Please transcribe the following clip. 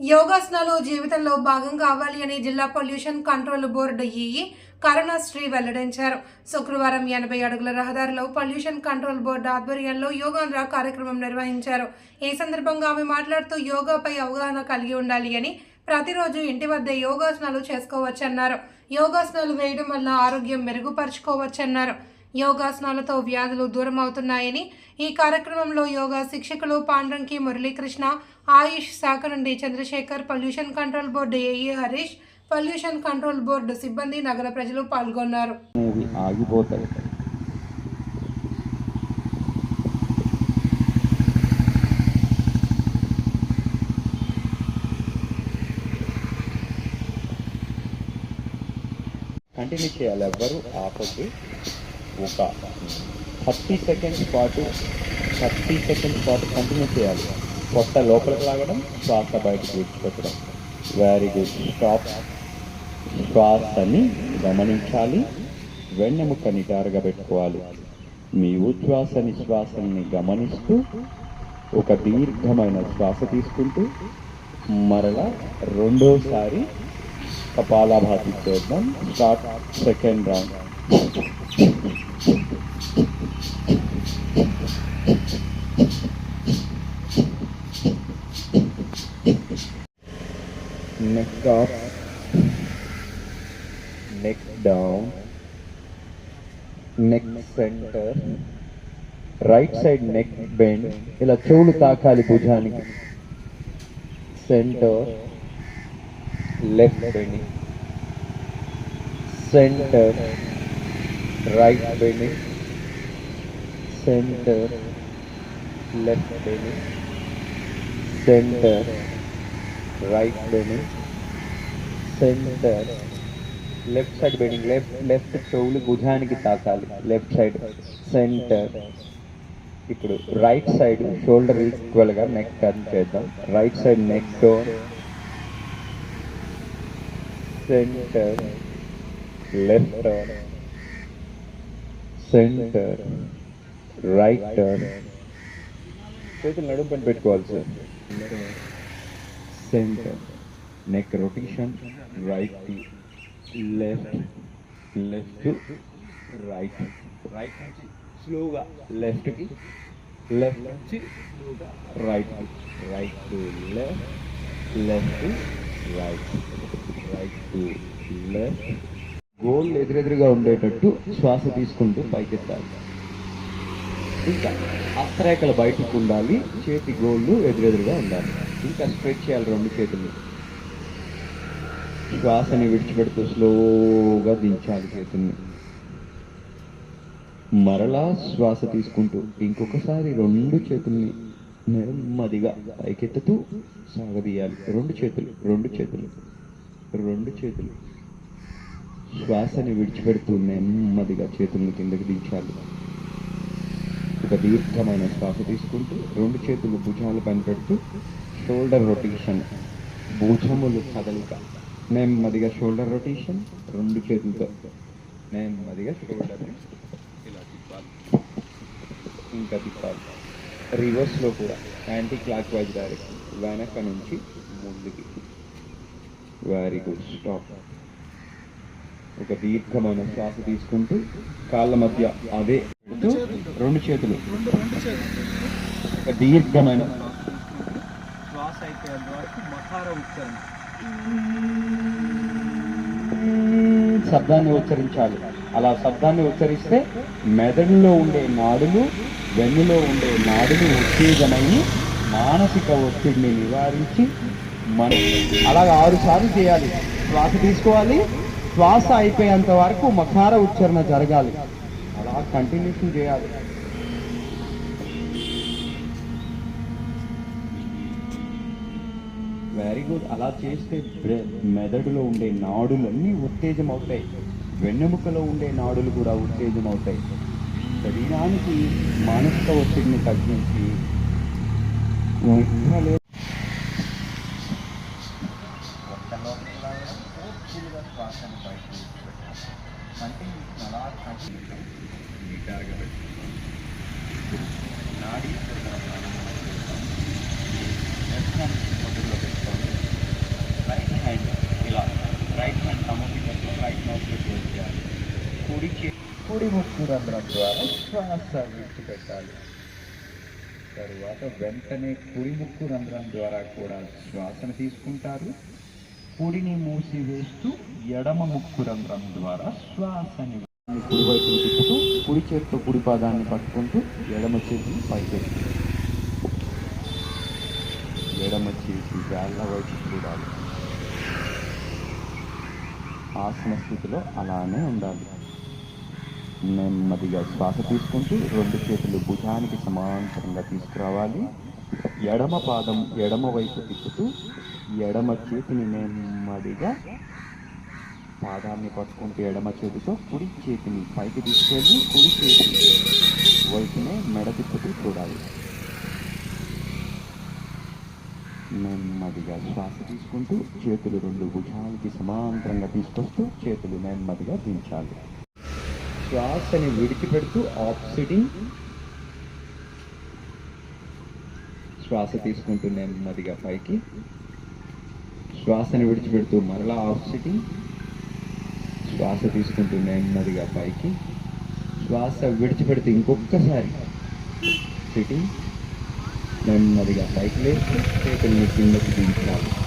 యోగాసనాలు జీవితంలో భాగం కావాలి అని జిల్లా pollution control board EE Karunasri వెల్లడించారు. శుక్రవారం ఎనభై అడుగుల రహదారిలో పొల్యూషన్ కంట్రోల్ బోర్డు ఆధ్వర్యంలో యోగాంధ్ర కార్యక్రమం నిర్వహించారు. ఈ సందర్భంగా ఆమె మాట్లాడుతూ యోగాపై అవగాహన కలిగి ఉండాలి అని ప్రతిరోజు ఇంటి వద్ద యోగాసనాలు చేసుకోవచ్చన్నారు. యోగాసనాలు వేయడం వల్ల ఆరోగ్యం మెరుగుపరుచుకోవచ్చన్నారు. యోగాసనాలతో వ్యాధులు దూరం అవుతున్నాయని ఈ కార్యక్రమంలో యోగా శిక్షకులు పాండ్రంకి మురళీకృష్ణ ఆయుష్ శాఖ నుండి Chandrasekhar pollution control board AE Harish pollution control board సిబ్బంది నగర ప్రజలు పాల్గొన్నారు. కంటిన్యూ చేయాలి ఎవ్వరు ఆపద్దు. ఒక థర్టీ సెకండ్స్ పాటు థర్టీ సెకండ్స్ పాటు కంటిన్యూ చేయాలి. కొత్త లోపలికి లాగడం శ్వాస బయటకు విడిచిపెట్టడం. వెరీ గుడ్ స్టాప్ శ్వాసని గమనించాలి. వెన్నెముక నిటారుగా పెట్టుకోవాలి. మీ ఉచ్ఛ్వాస నిశ్వాసాన్ని గమనిస్తూ ఒక దీర్ఘమైన శ్వాస తీసుకుంటూ మరలా రెండోసారి కపాలాభాతి చేద్దాం. Start second round neck up neck down, neck centre right side neck bend ఇలా చెవులు తాకాలి భుజానికి. Centre left bending centre right bending centre left bending centre right bending centre left side bending left left చెవులు భుజానికి తాకాలి. Left side centre ఇప్పుడు right side shoulder ఈక్వల్గా neck turn చేద్దాం. Right side neck centre left turn centre right turn చేతులు నడుము పని పెట్టుకోవాలి sir. Centre neck rotation right left left right right నుంచి స్లోగా లెఫ్ట్కి లెఫ్ట్ నుంచి స్లోగా right right to left left right right to left goal ఎదురెదురుగా ఉండేటట్టు శ్వాస తీసుకుంటూ పైకెత్తాలి. ఇంకా హస్తరేఖలు బయటకు ఉండాలి చేతి గోళ్ళు ఎదురెదురుగా ఉండాలి. ఇంకా స్ట్రెచ్ చేయాలి రెండు చేతులు. శ్వాసని విడిచిపెడుతూ స్లోగా దించాలి చేతుల్ని. మరలా శ్వాస తీసుకుంటూ ఇంకొకసారి రెండు చేతుల్ని నెమ్మదిగా పైకెత్తుతూ సాగదీయాలి. రెండు చేతులు రెండు చేతులు రెండు చేతులు. శ్వాసని విడిచిపెడుతూ నెమ్మదిగా చేతుల్ని కిందకి దించాలి. ఒక దీర్ఘమైన శ్వాస తీసుకుంటూ రెండు చేతులు భుజాలు పైన పెడుతూ షోల్డర్ రొటేషన్ భుజములు కదలిక. నెమ్మదిగా షోల్డర్ రొటేషన్ రెండు చేతులతో. నెమ్మదిగా షోల్డర్ని ఇలా తిప్పాలి. ఇంకా తిప్పాలి. రివర్స్లో కూడా యాంటీ క్లాక్ వైజ్ డైరెక్షన్ వెనక నుంచి ముందుకి. వెరీ గుడ్ స్టాప్ ఒక దీర్ఘమైన శ్వాస తీసుకుంటూ కాళ్ళ మధ్య అదే రెండు చేతులు. ఒక దీర్ఘమైన శ్వాస అయిపోయేంత వరకు మకార ఉచ్చారణ శబ్దాన్ని ఉచ్చరించాలి. అలా శబ్దాన్ని ఉచ్చరిస్తే మెదడులో ఉండే నాడులు వెన్నులో ఉండే నాడులు ఉత్తేజమై మానసిక ఒత్తిడిని నివారించి మన అలాగ ఆరు సార్లు చేయాలి. శ్వాస తీసుకోవాలి. శ్వాస అయిపోయేంత వరకు మకార ఉచ్చారణ జరగాలి. అలా కంటిన్యూషన్ చేయాలి. వెరీ గుడ్ అలా చేస్తే మెదడులో ఉండే నాడులన్నీ ఉత్తేజం అవుతాయి వెన్నెముకలో ఉండే నాడులు కూడా ఉత్తేజం అవుతాయి శరీరానికి మానసిక ఒత్తిడిని తగ్గించి లోపలికి లాగడం, పూర్తిగా శ్వాసను బయటకు విడిచిపెట్టడం. Continuation అలా continuation నిటారుగా పెట్టుకోవాలి. నాడీ ప్రధాన లెఫ్ట్ హ్యాండ్ మొదట్లో పెట్టుకోండి కుడి ముక్కు రంధ్రం ద్వారా శ్వాస విడిచిపెట్టాలి. తరువాత వెంటనే కుడి ముక్కు రంధ్రం ద్వారా కూడా శ్వాసను తీసుకుంటారు. కుడిని మూసివేస్తూ ఎడమ ముక్కు రంధ్రం ద్వారా శ్వాసని కుడివైపు తిప్పుతూ కుడి చేతితో కుడి పాదాన్ని పట్టుకుంటూ ఎడమ చేతిని పైకెత్తి ఎడమ చేతి వేళ్ళ వైపు చూడాలి. ఆసన స్థితిలో అలానే ఉండాలి. నెమ్మదిగా శ్వాస తీసుకుంటూ రెండు చేతులు భుజానికి సమాంతరంగా తీసుకురావాలి. ఎడమ పాదం ఎడమ వైపు తిప్పుతూ ఎడమ చేతిని నెమ్మదిగా పాదాన్ని పట్టుకుంటూ ఎడమ చేతితో కుడి చేతిని పైకి తీసుకెళ్ళి కుడి చేతి వైపునే మెడ తిప్పుతూ చూడాలి. నెమ్మదిగా శ్వాస తీసుకుంటూ చేతులు రెండు భుజానికి సమాంతరంగా తీసుకొస్తూ చేతులు నెమ్మదిగా దించాలి. శ్వాసని విడిచిపెడుతూ ఆఫ్ శ్వాస తీసుకుంటూ నెమ్మదిగా పైకి. శ్వాసని విడిచిపెడుతూ మరలా ఆఫ్ శ్వాస తీసుకుంటూ నెమ్మదిగా పైకి. శ్వాస విడిచిపెడుతూ ఇంకొకసారి సిటింగ్ నెమ్మదిగా పైకి లేచి చేతుల్ని కిందకి దించాలి.